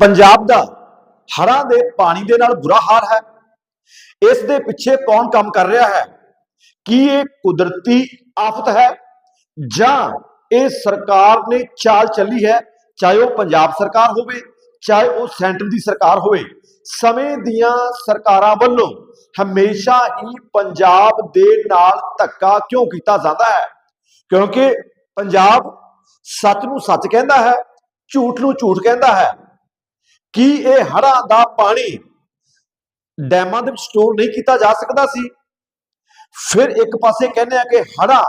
ਪੰਜਾਬ ਦਾ ਹਰਾਂ ਦੇ ਪਾਣੀ ਦੇ ਨਾਲ ਬੁਰਾ ਹਾਲ ਹੈ। ਇਸ ਦੇ ਪਿੱਛੇ ਕੌਣ ਕੰਮ ਕਰ ਰਿਹਾ ਹੈ? ਕੀ ਇਹ ਕੁਦਰਤੀ ਆਫਤ ਹੈ? ਜਾਂ ਇਹ ਸਰਕਾਰ ਨੇ ਚਾਲ ਚੱਲੀ ਹੈ, ਚਾਹੇ ਉਹ ਪੰਜਾਬ ਸਰਕਾਰ ਹੋਵੇ, ਚਾਹੇ ਉਹ ਸੈਂਟਰ ਦੀ ਸਰਕਾਰ ਹੋਵੇ। ਸਮੇਂ ਦੀਆਂ ਸਰਕਾਰਾਂ ਵੱਲੋਂ ਹਮੇਸ਼ਾ ਹੀ ਪੰਜਾਬ ਦੇ ਨਾਲ ਧੱਕਾ ਕਿਉਂ ਕੀਤਾ ਜਾਂਦਾ ਹੈ? ਕਿਉਂਕਿ ਪੰਜਾਬ ਸੱਚ ਨੂੰ ਸੱਚ ਕਹਿੰਦਾ ਹੈ, ਝੂਠ ਨੂੰ ਝੂਠ ਕਹਿੰਦਾ ਹੈ। ਕੀ ਇਹ ਹੜ੍ਹਾਂ ਦਾ ਪਾਣੀ ਡੈਮਾਂ ਦੇ ਵਿੱਚ ਸਟੋਰ ਨਹੀਂ ਕੀਤਾ ਜਾ ਸਕਦਾ ਸੀ? ਫਿਰ ਇੱਕ ਪਾਸੇ ਕਹਿੰਦੇ ਆ ਕਿ ਹੜ੍ਹਾਂ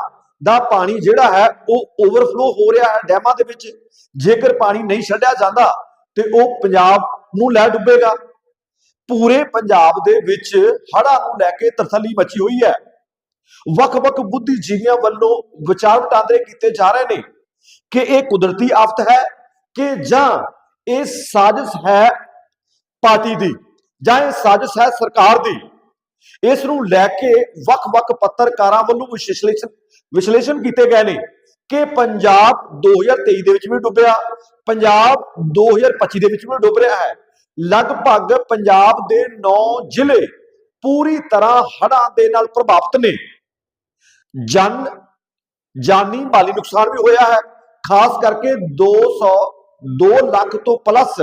ਦਾ ਪਾਣੀ ਜਿਹੜਾ ਹੈ, ਉਹ ਓਵਰਫਲੋ ਹੋ ਰਿਹਾ ਹੈ ਡੈਮਾਂ ਦੇ ਵਿੱਚ। ਜੇਕਰ ਪਾਣੀ ਨਹੀਂ ਛੱਡਿਆ ਜਾਂਦਾ, ਤੇ ਉਹ ਪੰਜਾਬ ਨੂੰ ਲੈ ਡੁੱਬੇਗਾ। ਪੂਰੇ ਪੰਜਾਬ ਦੇ ਵਿੱਚ ਹੜ੍ਹਾਂ ਨੂੰ ਲੈ ਕੇ ਤਰਥੱਲੀ ਮਚੀ ਹੋਈ ਹੈ। ਵੱਖ-ਵੱਖ ਬੁੱਧੀਜੀਵੀਆਂ ਵੱਲੋਂ ਵਿਚਾਰ ਵਟਾਂਦਰੇ ਕੀਤੇ ਜਾ ਰਹੇ ਨੇ ਕਿ ਇਹ ਕੁਦਰਤੀ ਆਫਤ ਹੈ ਕਿ ਜਾਂ ਇਹ ਸਾਜ਼ਿਸ਼ ਹੈ ਪਾਰਟੀ ਦੀ ਜਾਂ ਇਹ ਸਾਜ਼ਿਸ਼ ਹੈ ਸਰਕਾਰ ਦੀ। ਇਸ ਨੂੰ ਲੈ ਕੇ ਵੱਖ-ਵੱਖ ਪੱਤਰਕਾਰਾਂ ਵੱਲੋਂ ਵਿਸ਼ਲੇਸ਼ਣ ਵਿਸ਼ਲੇਸ਼ਣ ਕੀਤੇ ਗਏ ਨੇ ਕਿ ਪੰਜਾਬ 2023 ਦੇ ਵਿੱਚ ਵੀ ਡੁੱਬਿਆ ਪੰਜਾਬ 2025 ਦੇ ਵਿੱਚ ਵੀ ਡੁੱਬ ਰਿਹਾ ਹੈ। ਲਗਭਗ ਪੰਜਾਬ ਦੇ 9 ਜ਼ਿਲ੍ਹੇ ਪੂਰੀ ਤਰ੍ਹਾਂ ਹੜ੍ਹਾਂ ਦੇ ਨਾਲ ਪ੍ਰਭਾਵਿਤ ਨੇ। ਜਨ, ਜਾਨੀ ਮਾਲੀ ਨੁਕਸਾਨ ਵੀ ਹੋਇਆ ਹੈ, ਖਾਸ ਕਰਕੇ 200 2 ਲੱਖ ਤੋਂ ਪਲੱਸ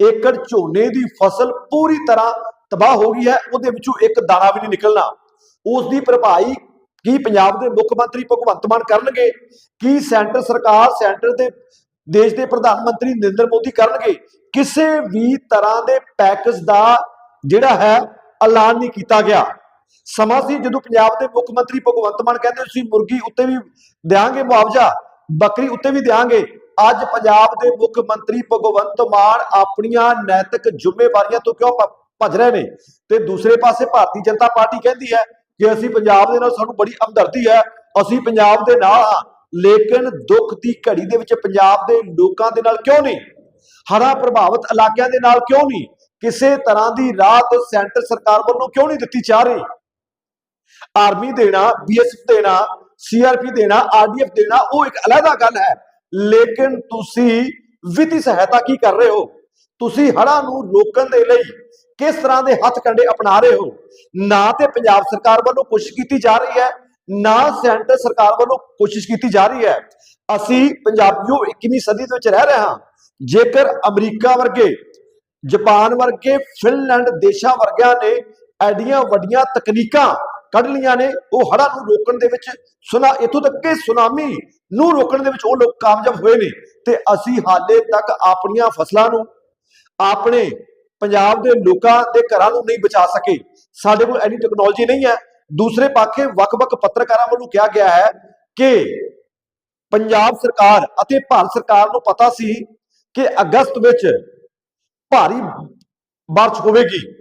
ਏਕੜ ਝੋਨੇ ਦੀ ਫਸਲ ਪੂਰੀ ਤਰ੍ਹਾਂ ਤਬਾਹ ਹੋ ਗਈ ਹੈ, ਉਹਦੇ ਵਿੱਚੋਂ ਇੱਕ ਦਾਣਾ ਵੀ ਨਹੀਂ ਨਿਕਲਣਾ। ਉਸ ਦੀ ਭਰਪਾਈ ਕੀ ਪੰਜਾਬ ਦੇ ਮੁੱਖ ਮੰਤਰੀ ਭਗਵੰਤ ਮਾਨ ਕਰਨਗੇ? ਕੀ ਸੈਂਟਰ ਸਰਕਾਰ, ਸੈਂਟਰ ਦੇ ਦੇਸ਼ ਦੇ ਪ੍ਰਧਾਨ ਮੰਤਰੀ ਨਰਿੰਦਰ ਮੋਦੀ ਕਰਨਗੇ? ਕਿਸੇ ਵੀ ਤਰ੍ਹਾਂ ਦੇ ਪੈਕੇਜ ਦਾ ਜਿਹੜਾ ਹੈ, ਐਲਾਨ ਨਹੀਂ ਕੀਤਾ ਗਿਆ। ਸਮਾਂ ਸੀ ਜਦੋਂ ਪੰਜਾਬ ਦੇ ਮੁੱਖ ਮੰਤਰੀ ਭਗਵੰਤ ਮਾਨ ਕਹਿੰਦੇ ਸੀ, ਮੁਰਗੀ ਉੱਤੇ ਵੀ ਦੇਾਂਗੇ ਮੁਆਵਜ਼ਾ, ਬੱਕਰੀ ਉੱਤੇ ਵੀ ਦੇਾਂਗੇ ਅੱਜ ਪੰਜਾਬ ਦੇ ਮੁੱਖ ਮੰਤਰੀ ਭਗਵੰਤ ਮਾਨ ਆਪਣੀਆਂ ਨੈਤਿਕ ਜ਼ਿੰਮੇਵਾਰੀਆਂ ਤੋਂ ਕਿਉਂ ਭੱਜ ਰਹੇ ਨੇ? ਤੇ ਦੂਸਰੇ ਪਾਸੇ ਭਾਰਤੀ ਜਨਤਾ ਪਾਰਟੀ ਕਹਿੰਦੀ ਹੈ ਕਿ ਅਸੀਂ ਪੰਜਾਬ ਦੇ ਨਾਲ ਸਾਨੂੰ ਬੜੀ ਹਮਦਰਦੀ ਹੈ, ਅਸੀਂ ਪੰਜਾਬ ਦੇ ਨਾਲ ਹਾਂ, ਲੇਕਿਨ ਦੁੱਖ ਦੀ ਘੜੀ ਦੇ ਵਿੱਚ ਪੰਜਾਬ ਦੇ ਲੋਕਾਂ ਦੇ ਨਾਲ ਕਿਉਂ ਨਹੀਂ? ਹਰਾ ਪ੍ਰਭਾਵਿਤ ਇਲਾਕਿਆਂ ਦੇ ਨਾਲ ਕਿਉਂ ਨਹੀਂ? ਕਿਸੇ ਤਰ੍ਹਾਂ ਦੀ ਰਾਹਤ ਸੈਂਟਰ ਸਰਕਾਰ ਵੱਲੋਂ ਕਿਉਂ ਨਹੀਂ ਦਿੱਤੀ ਜਾ ਰਹੀ? ਆਰਮੀ ਦੇਣਾ, ਬੀਐਸਐਫ ਦੇਣਾ, ਸੀਆਰਪੀ ਦੇਣਾ, ਆਰਡੀਐਫ ਦੇਣਾ, ਉਹ ਇੱਕ ਅਲੱਗਾ ਗੱਲ ਹੈ। ਲੇਕਿਨ ਤੁਸੀਂ ਵਿੱਤੀ ਸਹਾਇਤਾ ਕੀ ਕਰ ਰਹੇ ਹੋ? ਤੁਸੀਂ ਹੜ੍ਹਾਂ ਨੂੰ ਰੋਕਣ ਦੇ ਲਈ ਕਿਸ ਤਰ੍ਹਾਂ ਦੇ ਹੱਥ ਕੰਡੇ ਅਪਣਾ ਰਹੇ ਹੋ? ਨਾ ਤੇ ਪੰਜਾਬ ਸਰਕਾਰ ਵੱਲੋਂ ਕੋਸ਼ਿਸ਼ ਕੀਤੀ ਜਾ ਰਹੀ ਹੈ, ਨਾ ਸੈਂਟਰ ਸਰਕਾਰ ਵੱਲੋਂ ਕੋਸ਼ਿਸ਼ ਕੀਤੀ ਜਾ ਰਹੀ ਹੈ। ਅਸੀਂ ਪੰਜਾਬੀਓ 21ਵੀਂ ਸਦੀ ਦੇ ਵਿੱਚ ਰਹਿ ਰਹੇ ਹਾਂ। ਜੇਕਰ ਅਮਰੀਕਾ ਵਰਗੇ, ਜਾਪਾਨ ਵਰਗੇ, ਫਿਨਲੈਂਡ ਦੇਸ਼ਾਂ ਵਰਗਿਆਂ ਨੇ ਐਡੀਆਂ ਵੱਡੀਆਂ ਤਕਨੀਕਾਂ ਕੱਢ ਲੀਆਂ ਨੇ, ਉਹ ਹੜ੍ਹਾਂ ਨੂੰ ਰੋਕਣ ਦੇ ਵਿੱਚ ਸੁਨਾ, ਇਥੋਂ ਤੱਕ ਕਿ ਸੁਨਾਮੀ ਨੂੰ ਰੋਕਣ ਦੇ ਵਿੱਚ ਉਹ ਲੋਕ ਕਾਮਯਾਬ ਹੋਏ ਨੇ। ਤੇ ਅਸੀਂ ਹਾਲੇ ਤੱਕ ਆਪਣੀਆਂ ਫਸਲਾਂ ਨੂੰ, ਆਪਣੇ ਪੰਜਾਬ ਦੇ ਲੋਕਾਂ ਦੇ ਘਰਾਂ ਨੂੰ ਨਹੀਂ ਬਚਾ ਸਕੇ। ਸਾਡੇ ਕੋਲ ਐਨੀ ਟੈਕਨੋਲੋਜੀ ਨਹੀਂ ਹੈ। ਦੂਸਰੇ ਪਾਸੇ ਵੱਖ-ਵੱਖ ਪੱਤਰਕਾਰਾਂ ਵੱਲੋਂ ਕਿਹਾ ਗਿਆ ਹੈ ਕਿ ਪੰਜਾਬ ਸਰਕਾਰ ਅਤੇ ਭਾਰਤ ਸਰਕਾਰ ਨੂੰ ਪਤਾ ਸੀ ਕਿ ਅਗਸਤ ਵਿੱਚ ਭਾਰੀ ਬਾਰਿਸ਼ ਹੋਵੇਗੀ।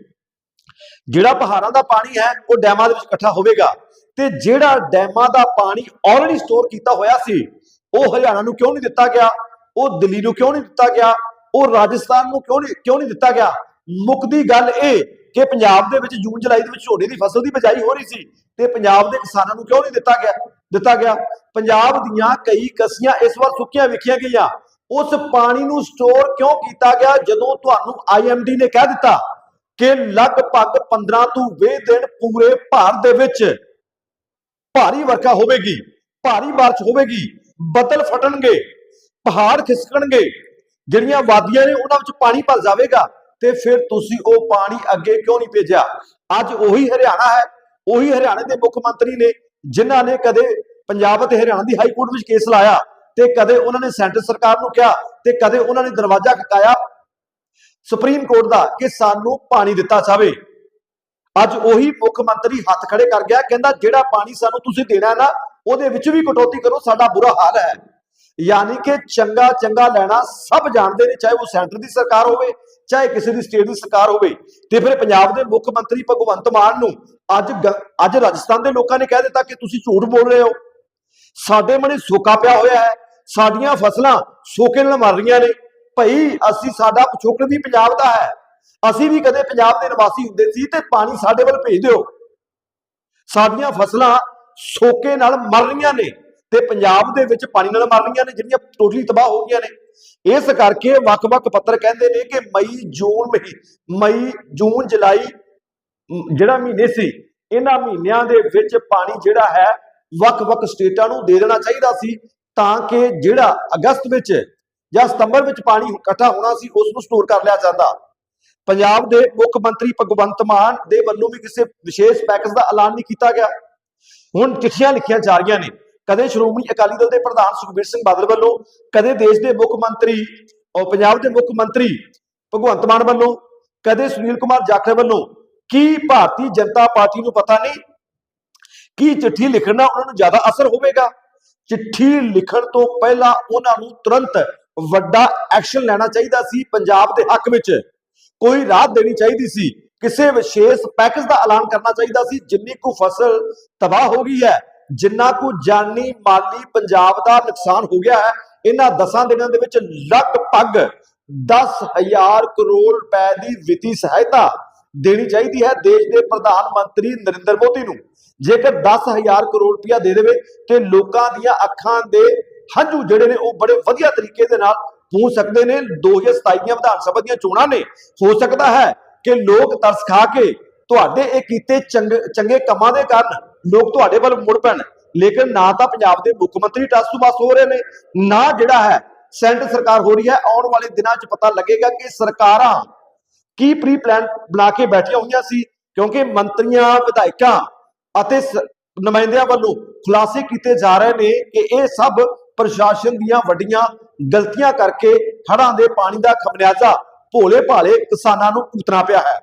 ਜਿਹੜਾ ਪਹਾੜਾਂ ਦਾ ਪਾਣੀ ਹੈ, ਉਹ ਡੈਮਾਂ ਦੇ ਵਿੱਚ ਇਕੱਠਾ ਹੋਵੇਗਾ। ਤੇ ਜਿਹੜਾ ਡੈਮਾਂ ਦਾ ਪਾਣੀ ਆਲਰੇਡੀ ਸਟੋਰ ਕੀਤਾ ਹੋਇਆ ਸੀ, ਉਹ ਹਰਿਆਣਾ ਨੂੰ ਕਿਉਂ ਨਹੀਂ ਦਿੱਤਾ ਗਿਆ? ਉਹ ਦਿੱਲੀ ਨੂੰ ਕਿਉਂ ਨਹੀਂ ਦਿੱਤਾ ਗਿਆ? ਉਹ ਰਾਜਸਥਾਨ ਨੂੰ ਕਿਉਂ ਨਹੀਂ ਕਿਉਂ ਨਹੀਂ ਦਿੱਤਾ ਗਿਆ? ਮੁੱਕਦੀ ਗੱਲ ਇਹ ਕਿ ਪੰਜਾਬ ਦੇ ਵਿੱਚ ਜੂਨ ਜੁਲਾਈ ਦੇ ਵਿੱਚ ਝੋਨੇ ਦੀ ਫਸਲ ਦੀ ਬਿਜਾਈ ਹੋ ਰਹੀ ਸੀ ਤੇ ਪੰਜਾਬ ਦੇ ਕਿਸਾਨਾਂ ਨੂੰ ਕਿਉਂ ਨਹੀਂ ਦਿੱਤਾ ਗਿਆ? ਦਿੱਤਾ ਗਿਆ। ਪੰਜਾਬ ਦੀਆਂ ਕਈ ਕਸੀਆਂ ਇਸ ਵਾਰ ਸੁੱਕੀਆਂ ਵਿਖੀਆਂ ਗਈਆਂ। ਉਸ ਪਾਣੀ ਨੂੰ ਸਟੋਰ ਕਿਉਂ ਕੀਤਾ ਗਿਆ? ਜਦੋਂ ਤੁਹਾਨੂੰ ਆਈਐਮਡੀ ਨੇ ਕਹਿ ਦਿੱਤਾ ਕਿ ਲਗਭਗ 15 ਤੋਂ 20 ਦਿਨ ਪੂਰੇ ਭਾਰਤ ਦੇ ਵਿੱਚ ਭਾਰੀ ਵਰਖਾ ਹੋਵੇਗੀ, ਭਾਰੀ ਬਾਰਿਸ਼ ਹੋਵੇਗੀ, ਬੱਦਲ ਫਟਣਗੇ, ਪਹਾੜ ਖਿਸਕਣਗੇ, ਜਿਹੜੀਆਂ ਵਾਦੀਆਂ ਨੇ ਉਹਨਾਂ ਵਿੱਚ ਪਾਣੀ ਭਰ ਜਾਵੇਗਾ ਤੇ ਫਿਰ ਤੁਸੀਂ ਉਹ ਪਾਣੀ ਅੱਗੇ ਕਿਉਂ ਨਹੀਂ ਭੇਜਿਆ? ਅੱਜ ਉਹੀ ਹਰਿਆਣਾ ਹੈ, ਉਹੀ ਹਰਿਆਣੇ ਦੇ ਮੁੱਖ ਮੰਤਰੀ ਨੇ ਜਿਨ੍ਹਾਂ ਨੇ ਕਦੇ ਪੰਜਾਬ ਅਤੇ ਹਰਿਆਣਾ ਦੀ ਹਾਈ ਕੋਰਟ ਵਿੱਚ ਕੇਸ ਲਾਇਆ ਤੇ ਕਦੇ ਉਹਨਾਂ ਨੇ ਸੈਂਟਰ ਸਰਕਾਰ ਨੂੰ ਕਿਹਾ ਤੇ ਕਦੇ ਉਹਨਾਂ ਨੇ ਦਰਵਾਜ਼ਾ ਖਟਕਾਇਆ ਸੁਪਰੀਮ ਕੋਰਟ ਦਾ ਕਿ ਸਾਨੂੰ ਪਾਣੀ ਦਿੱਤਾ ਜਾਵੇ। ਅੱਜ ਉਹੀ ਮੁੱਖ ਮੰਤਰੀ ਹੱਥ ਖੜੇ ਕਰ ਗਿਆ, ਕਹਿੰਦਾ ਜਿਹੜਾ ਪਾਣੀ ਸਾਨੂੰ ਤੁਸੀਂ ਦੇਣਾ ਨਾ, ਉਹਦੇ ਵਿੱਚ ਵੀ ਕਟੌਤੀ ਕਰੋ, ਸਾਡਾ ਬੁਰਾ ਹਾਲ ਹੈ। ਯਾਨੀ ਕਿ ਚੰਗਾ ਚੰਗਾ ਲੈਣਾ ਸਭ ਜਾਣਦੇ ਨੇ, ਚਾਹੇ ਉਹ ਸੈਂਟਰ ਦੀ ਸਰਕਾਰ ਹੋਵੇ, ਚਾਹੇ ਕਿਸੇ ਦੀ ਸਟੇਟ ਦੀ ਸਰਕਾਰ ਹੋਵੇ। ਤੇ ਫਿਰ ਪੰਜਾਬ ਦੇ ਮੁੱਖ ਮੰਤਰੀ ਭਗਵੰਤ ਮਾਨ ਨੂੰ ਅੱਜ ਗ- ਅੱਜ ਰਾਜਸਥਾਨ ਦੇ ਲੋਕਾਂ ਨੇ ਕਹਿ ਦਿੱਤਾ ਕਿ ਤੁਸੀਂ ਝੂਠ ਬੋਲ ਰਹੇ ਹੋ। ਸਾਡੇ ਮਨੇ ਸੋਕਾ ਪਿਆ ਹੋਇਆ ਹੈ, ਸਾਡੀਆਂ ਫਸਲਾਂ ਸੋਕੇ ਨਾਲ ਮਰ ਰਹੀਆਂ ਨੇ। ਭਈ ਅਸੀਂ ਸਾਡਾ ਪਿਛੋਕੜ ਵੀ ਪੰਜਾਬ ਦਾ ਹੈ। ਅਸੀਂ ਵੀ ਕਦੇ ਪੰਜਾਬ ਦੇ ਨਿਵਾਸੀ ਹੁੰਦੇ ਸੀ ਤੇ ਪਾਣੀ ਸਾਡੇ ਵੱਲ ਭੇਜ ਦਿਓ। ਸਾਡੀਆਂ ਫਸਲਾਂ ਸੋਕੇ ਨਾਲ ਮਰ ਰਹੀਆਂ ਨੇ ਤੇ ਪੰਜਾਬ ਦੇ ਵਿੱਚ ਪਾਣੀ ਨਾਲ ਮਰ ਰਹੀਆਂ ਨੇ, ਜਿਹੜੀਆਂ ਟੋਟਲੀ ਤਬਾਹ ਹੋ ਗਈਆਂ ਨੇ। ਇਸ ਕਰਕੇ ਵੱਖ-ਵੱਖ ਪੱਤਰ ਕਹਿੰਦੇ ਨੇ ਕਿ ਮਈ, ਜੂਨ ਮਹੀ, ਮਈ, ਜੂਨ, ਜੁਲਾਈ ਜਿਹੜਾ ਮਹੀਨੇ ਸੀ, ਇਹਨਾਂ ਮਹੀਨਿਆਂ ਦੇ ਵਿੱਚ ਪਾਣੀ ਜਿਹੜਾ ਹੈ, ਵੱਖ-ਵੱਖ ਸਟੇਟਾਂ ਨੂੰ ਦੇ ਦੇਣਾ ਚਾਹੀਦਾ ਸੀ ਤਾਂ ਕਿ ਜਿਹੜਾ ਅਗਸਤ ਵਿੱਚ ਜਾਂ ਸਤੰਬਰ ਵਿੱਚ ਪਾਣੀ ਇਕੱਠਾ ਹੋਣਾ ਸੀ, ਉਸ ਨੂੰ ਸਟੋਰ ਕਰ ਲਿਆ ਜਾਂਦਾ। ਪੰਜਾਬ ਦੇ ਮੁੱਖ ਮੰਤਰੀ ਭਗਵੰਤ ਮਾਨ ਦੇ ਵੱਲੋਂ ਵੀ ਕਿਸੇ ਵਿਸ਼ੇਸ਼ ਪੈਕੇਜ ਦਾ ਐਲਾਨ ਨਹੀਂ ਕੀਤਾ ਗਿਆ। ਹੁਣ ਚਿੱਠੀਆਂ ਲਿਖੀਆਂ ਜਾ ਰਹੀਆਂ ਨੇ। ਕਦੇ ਸ਼੍ਰੋਮਣੀ ਅਕਾਲੀ ਦਲ ਦੇ ਪ੍ਰਧਾਨ ਸੁਖਬੀਰ ਸਿੰਘ ਬਾਦਲ ਵੱਲੋਂ, ਕਦੇ ਦੇਸ਼ ਦੇ ਮੁੱਖ ਮੰਤਰੀ ਔਰ ਪੰਜਾਬ ਦੇ ਮੁੱਖ ਮੰਤਰੀ ਭਗਵੰਤ ਮਾਨ ਵੱਲੋਂ, ਕਦੇ ਸੁਨੀਲ ਕੁਮਾਰ ਜਾਖੜ ਵੱਲੋਂ, ਕੀ ਭਾਰਤੀ ਜਨਤਾ ਪਾਰਟੀ ਨੂੰ ਪਤਾ ਨਹੀਂ? ਕੀ ਚਿੱਠੀ ਲਿਖਣ ਨਾਲ ਉਹਨਾਂ ਨੂੰ ਜ਼ਿਆਦਾ ਅਸਰ ਹੋਵੇਗਾ? ਚਿੱਠੀ ਲਿਖਣ ਤੋਂ ਪਹਿਲਾਂ ਉਹਨਾਂ ਨੂੰ ਤੁਰੰਤ ਵੱਡਾ ਐਕਸ਼ਨ ਲੈਣਾ ਚਾਹੀਦਾ ਸੀ ਪੰਜਾਬ ਦੇ ਹੱਕ ਵਿੱਚ। ਕੋਈ ਰਾਹਤ ਦੇਣੀ ਚਾਹੀਦੀ ਸੀ। ਕਿਸੇ ਵਿਸ਼ੇਸ਼ ਪੈਕੇਜ ਦਾ ਐਲਾਨ ਕਰਨਾ ਚਾਹੀਦਾ ਸੀ। ਜਿੰਨੀ ਕੁ ਫਸਲ ਤਬਾਹ ਹੋ ਗਈ ਹੈ, ਜਿੰਨਾ ਕੁ ਜਾਨੀ ਮਾਲੀ ਪੰਜਾਬ ਦਾ ਨੁਕਸਾਨ ਹੋ ਗਿਆ ਹੈ, ਇਹਨਾਂ 10 ਦਿਨਾਂ ਦੇ ਵਿੱਚ ਲਗਭਗ 10000 ਕਰੋੜ ਰੁਪਏ ਦੀ ਵਿੱਤੀ ਸਹਾਇਤਾ ਦੇਣੀ ਚਾਹੀਦੀ ਹੈ ਦੇਸ਼ ਦੇ ਪ੍ਰਧਾਨ ਮੰਤਰੀ ਨਰਿੰਦਰ ਮੋਦੀ ਨੂੰ। ਜੇਕਰ 10000 ਕਰੋੜ ਰੁਪਇਆ ਦੇ ਦੇਵੇ ਤੇ ਲੋਕਾਂ ਦੀਆਂ ਅੱਖਾਂ ਦੇ ਹੰਝੂ ਜਿਹੜੇ ਨੇ ਉਹ ਬੜੇ ਵਧੀਆ ਤਰੀਕੇ ਦੇ ਨਾਲ ਪੂੰਝ ਸਕਦੇ ਨੇ। 2027 ਦੀਆਂ ਵਿਧਾਨ ਸਭਾ ਦੀਆਂ ਚੋਣਾਂ ਨੇ। ਹੋ ਸਕਦਾ ਹੈ ਕਿ ਲੋਕ ਤਰਸ ਖਾ ਕੇ ਤੁਹਾਡੇ ਇਹ ਕੀਤੇ ਚੰਗੇ ਕੰਮਾਂ ਦੇ ਕਾਰਨ ਲੋਕ ਤੁਹਾਡੇ ਵੱਲ ਮੁੜ ਪੈਣ। ਲੇਕਿਨ ਨਾ ਤਾਂ ਪੰਜਾਬ ਦੇ ਮੁੱਖ ਮੰਤਰੀ ਟਸ ਤੋਂ ਬਸ ਹੋ ਰਹੇ ਨੇ, ਨਾ ਜਿਹੜਾ ਹੈ ਸੈਂਟਰ ਸਰਕਾਰ ਹੋ ਰਹੀ ਹੈ। ਆਉਣ ਵਾਲੇ ਦਿਨਾਂ 'ਚ ਪਤਾ ਲੱਗੇਗਾ ਕਿ ਸਰਕਾਰਾਂ ਕੀ ਪ੍ਰੀ ਪਲਾਨ ਬਣਾ ਕੇ ਬੈਠੀਆਂ ਹੋਈਆਂ ਸੀ, ਕਿਉਂਕਿ ਮੰਤਰੀਆਂ, ਵਿਧਾਇਕਾਂ ਅਤੇ ਨੁਮਾਇੰਦਿਆਂ ਵੱਲੋਂ ਖੁਲਾਸੇ ਕੀਤੇ ਜਾ ਰਹੇ ਨੇ ਕਿ ਇਹ ਸਭ ਪ੍ਰਸ਼ਾਸਨ ਦੀਆਂ ਵੱਡੀਆਂ ਗਲਤੀਆਂ ਕਰਕੇ ਹੜ੍ਹਾਂ ਦੇ ਪਾਣੀ ਦਾ ਖਮਿਆਜ਼ਾ ਭੋਲੇ ਭਾਲੇ ਕਿਸਾਨਾਂ ਨੂੰ ਭੁਗਤਣਾ ਪਿਆ ਹੈ।